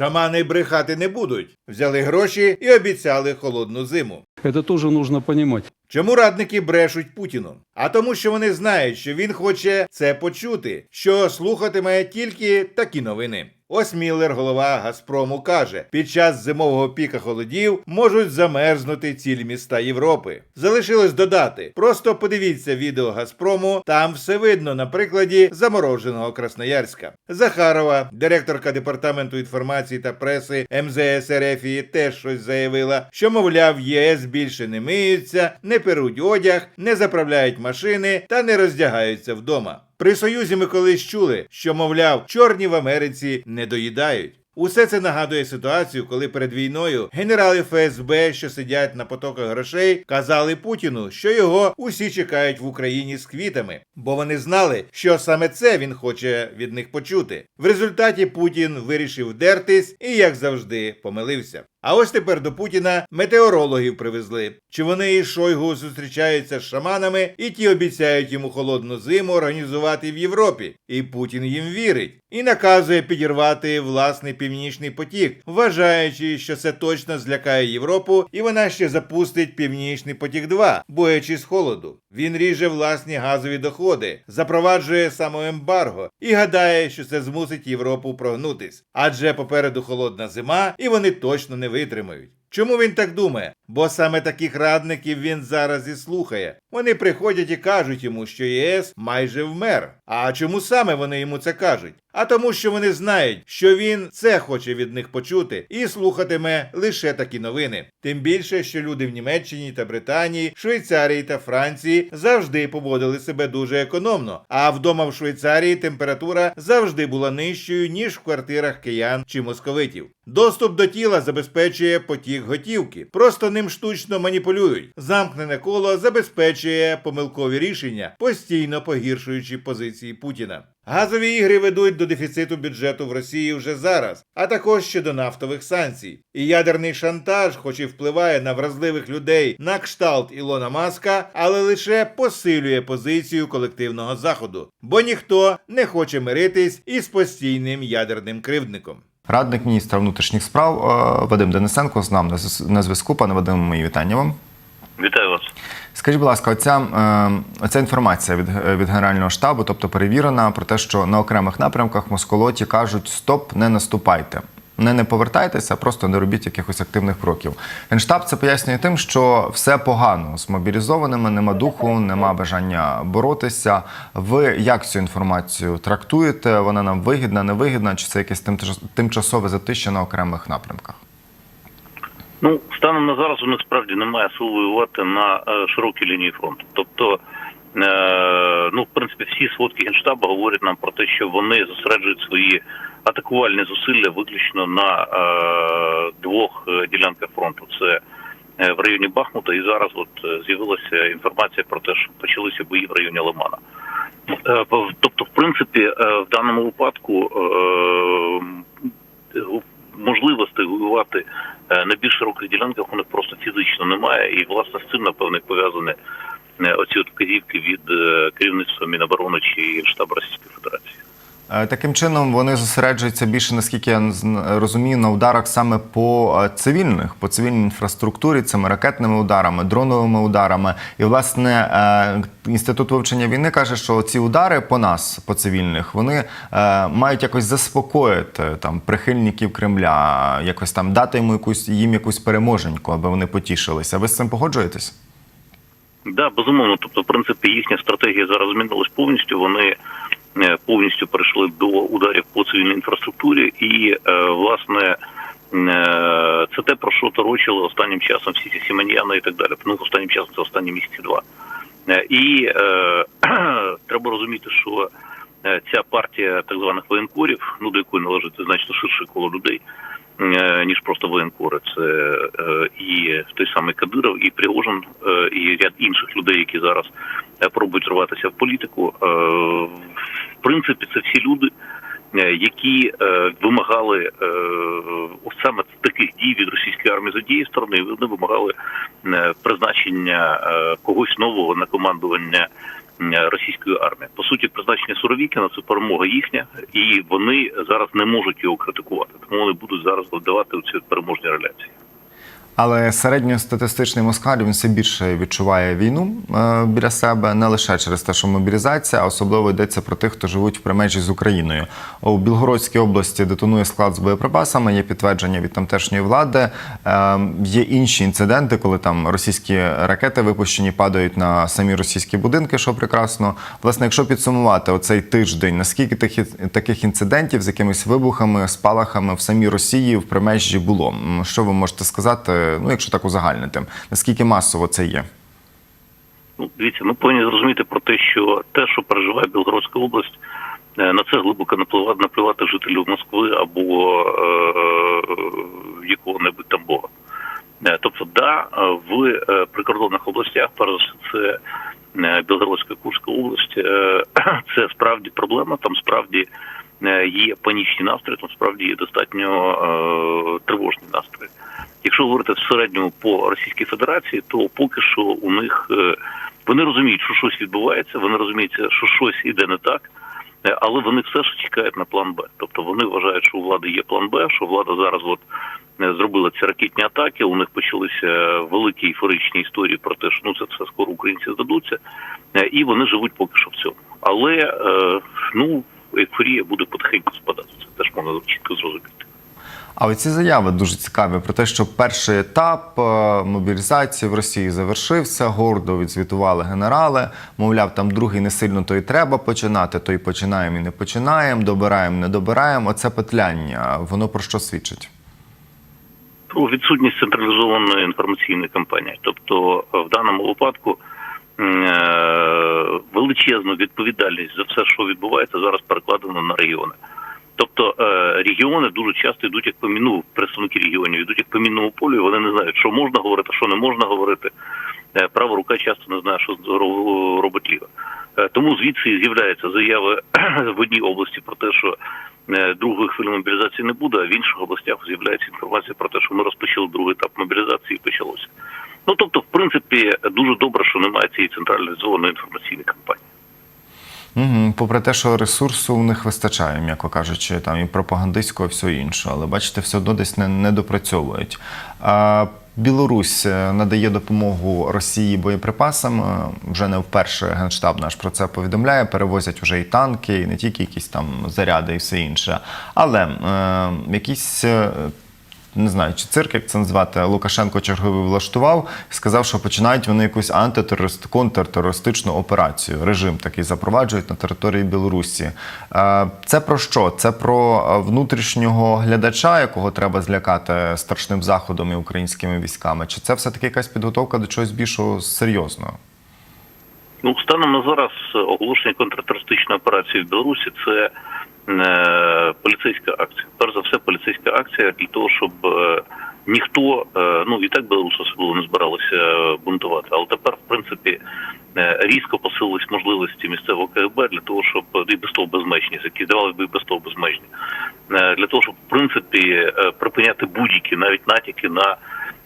Шамани брехати не будуть. Взяли гроші і обіцяли холодну зиму. Це теж нужно розуміти. Чому радники брешуть Путіну? А тому, що вони знають, що він хоче це почути, що слухатиме тільки такі новини. Ось Міллер, голова Газпрому, каже: під час зимового піка холодів можуть замерзнути цілі міста Європи. Залишилось додати: просто подивіться відео Газпрому, там все видно на прикладі замороженого Красноярська. Захарова, директорка департаменту інформації та преси МЗС РФ, теж щось заявила, що мовляв, ЄС більше не миються, не перуть одяг, не заправляють машини та не роздягаються вдома. При союзі ми колись чули, що мовляв, чорні в Америці не доїдають. Усе це нагадує ситуацію, коли перед війною генерали ФСБ, що сидять на потоках грошей, казали Путіну, що його усі чекають в Україні з квітами, бо вони знали, що саме це він хоче від них почути. В результаті Путін вирішив дертись і, як завжди, помилився. А ось тепер до Путіна метеорологів привезли. Чи вони із Шойгу зустрічаються з шаманами, і ті обіцяють йому холодну зиму організувати в Європі. І Путін їм вірить і наказує підірвати власний північний потік, вважаючи, що це точно злякає Європу, і вона ще запустить північний потік 2 боячи з холоду. Він ріже власні газові доходи, запроваджує самоембарго і гадає, що це змусить Європу прогнутись. Адже попереду холодна зима, і вони точно не витримають. Чому він так думає? Бо саме таких радників він зараз і слухає. Вони приходять і кажуть йому, що ЄС майже вмер. А чому саме вони йому це кажуть? А тому, що вони знають, що він це хоче від них почути і слухатиме лише такі новини. Тим більше, що люди в Німеччині та Британії, Швейцарії та Франції завжди поводили себе дуже економно. А вдома в Швейцарії температура завжди була нижчою ніж в квартирах киян чи московитів. Доступ до тіла забезпечує потік готівки. Просто ним штучно маніпулюють. Замкнене коло забезпечує помилкові рішення, постійно погіршуючи позиції Путіна. Газові ігри ведуть до дефіциту бюджету в Росії вже зараз, а також ще до нафтових санкцій. І ядерний шантаж, хоч і впливає на вразливих людей на кшталт Ілона Маска, але лише посилює позицію колективного заходу, бо ніхто не хоче миритись із постійним ядерним кривдником. Радник міністра внутрішніх справ е, Вадим Денисенко з нами на зв'яз- на зв'язку. Пане Вадиме, мої вітання вам. Вітаю вас. Скажіть, будь ласка, оця, е, оця інформація від, е, від Генерального штабу, тобто перевірена про те, що на окремих напрямках москолоті кажуть стоп, не наступайте. Не не повертайтеся, просто не робіть якихось активних кроків. Генштаб це пояснює тим, що все погано з мобілізованими, нема духу, нема бажання боротися. Ви як цю інформацію трактуєте? Вона нам вигідна, невигідна, чи це якесь тимчас- тимчасове затища на окремих напрямках? Ну станом на зараз у них справді немає сил воювати на е, широкій лінії фронту. Тобто, ну в принципі, всі сводки генштабу говорять нам про те, що вони зосереджують свої атакувальні зусилля виключно на е, двох е, ділянках фронту. Це е, в районі Бахмута, і зараз от е, з'явилася інформація про те, що почалися бої в районі Лимана. Е, Тобто, в принципі, е, в даному випадку е, можливостей воювати е, на більш широких ділянках у них просто фізично немає, і власне з цим напевно і пов'язані е, оці от вказівки від е, керівництва Міноборони чи штабу Російської Федерації. Е, Таким чином вони зосереджуються більше, наскільки я розумію, на ударах саме по е, цивільних, по цивільній інфраструктурі, цими ракетними ударами, дроновими ударами. І власне е, інститут вивчення війни каже, що ці удари по нас, по цивільних, вони е, мають якось заспокоїти там прихильників Кремля, якось там дати йому якусь їм якусь переможеньку, аби вони потішилися. Ви з цим погоджуєтесь? Да, безумовно. Тобто, в принципі, їхня стратегія зараз змінилась повністю. Вони е, повністю перейшли до ударів по цивільній інфраструктурі, і е, власне. е, Це те, про що торочили останнім часом всі ці сіманіяни і так далі. Ну, останнім часом це останні місяці два. І е, треба розуміти, що ця партія так званих воєнкорів, ну до якої належить значно ширше коло людей, е, ніж просто воєнкори. Це е, і той самий Кадиров, і Пригожин, е, і ряд інших людей, які зараз е, пробують рватися в політику. Е, В принципі, це всі люди. е, Які е, вимагали е, саме таких дій від російської армії з однієї сторони, вони вимагали е, призначення е, когось нового на командування е, російської армії. По суті, призначення Суровікіна це перемога їхня, і вони зараз не можуть його критикувати, тому вони будуть зараз додавати у ці переможні реляції. Але середньостатистичний москаль він все більше відчуває війну е, біля себе не лише через те, що мобілізація, а особливо йдеться про тих, хто живуть в примежі з Україною. У Білгородській області детонує склад з боєприпасами. Є підтвердження від тамтешньої влади. Е, є інші інциденти, коли там російські ракети випущені падають на самі російські будинки, що прекрасно. Власне, якщо підсумувати оцей тиждень, наскільки таких інцидентів з якимись вибухами, спалахами в самій Росії в примежі було? Що ви можете сказати? Ну, якщо так узагальнити, наскільки масово це є? Ну, дивіться, ми повинні зрозуміти про те, що те, що переживає Білгородська область, е, на це глибоко наплювати жителів Москви або е, якого-небудь там Бога. Е, Тобто, да, в е, прикордонних областях, перш за все, це Білгородська Курська область, це справді проблема, там справді є панічні настрої, там справді є достатньо е, тривожні настрої. Якщо говорити в середньому по Російській Федерації, то поки що у них е, вони розуміють, що щось відбувається, вони розуміють, що щось іде не так, е, але вони все ж чекають на план Б. Тобто вони вважають, що у влади є план Б, що влада зараз от е, зробила ці ракетні атаки. У них почалися великі ейфоричні історії про те, що ну це все скоро українці здадуться, і вони живуть поки що в цьому. Але ну ейфорія буде потихеньку спадати. Це теж можна чітко зрозуміти. А оці заяви дуже цікаві про те, що перший етап е, мобілізації в Росії завершився. Гордо відзвітували генерали. Мовляв, там другий не сильно то й треба починати, то й починаємо і не починаємо, добираємо, не добираємо. Оце петляння. Воно про що свідчить? Про відсутність централізованої інформаційної кампанії. Тобто, е, в даному випадку е, величезну відповідальність за все, що відбувається, зараз перекладено на регіони. Тобто е, регіони дуже часто йдуть як по міну, представники регіонів йдуть як по мінному полю, і вони не знають, що можна говорити, що не можна говорити. Е, Права рука часто не знає, що ро- робить ліва. Е, Тому звідси з'являються заяви в одній області про те, що другої хвилі мобілізації не буде, а в інших областях з'являється інформація про те, що ми розпочали другий етап мобілізації і почалося. Ну тобто, в принципі, дуже добре, що немає цієї централізованої інформаційної кампанії. Угу. Попри те, що ресурсу у них вистачає, м'яко кажучи, там і пропагандистського, і все інше, але бачите, все одно десь не, не допрацьовують. А, Білорусь е, надає допомогу Росії боєприпасам. Е, Вже не вперше генштаб наш про це повідомляє. Перевозять вже і танки, і не тільки якісь там заряди і все інше. Але е, якісь. Не знаю, чи цирк, як це назвати, Лукашенко черговий влаштував сказав, що починають вони якусь антитерорист, контртерористичну операцію. Режим такий запроваджують на території Білорусі. Е, Це про що? Це про е, внутрішнього глядача, якого треба злякати страшним заходом і українськими військами? Чи це все таки якась підготовка до чогось більшого серйозного? Ну, станом на зараз оголошення контртерористичної операції в Білорусі це поліцейська акція. Перш за все, поліцейська акція для того, щоб е, ніхто, е, ну і так білоруси особливо не збиралися е, бунтувати. Але тепер, в принципі, е, різко посилились можливості місцевого КГБ для того, щоб і без того безмежні, які здавалося б і без того безмежні, е, для того, щоб в принципі е, припиняти будь-які навіть натяки на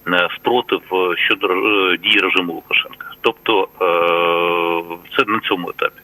е, спротив е, щодо е, дії режиму Лукашенка. Тобто е, це на цьому етапі.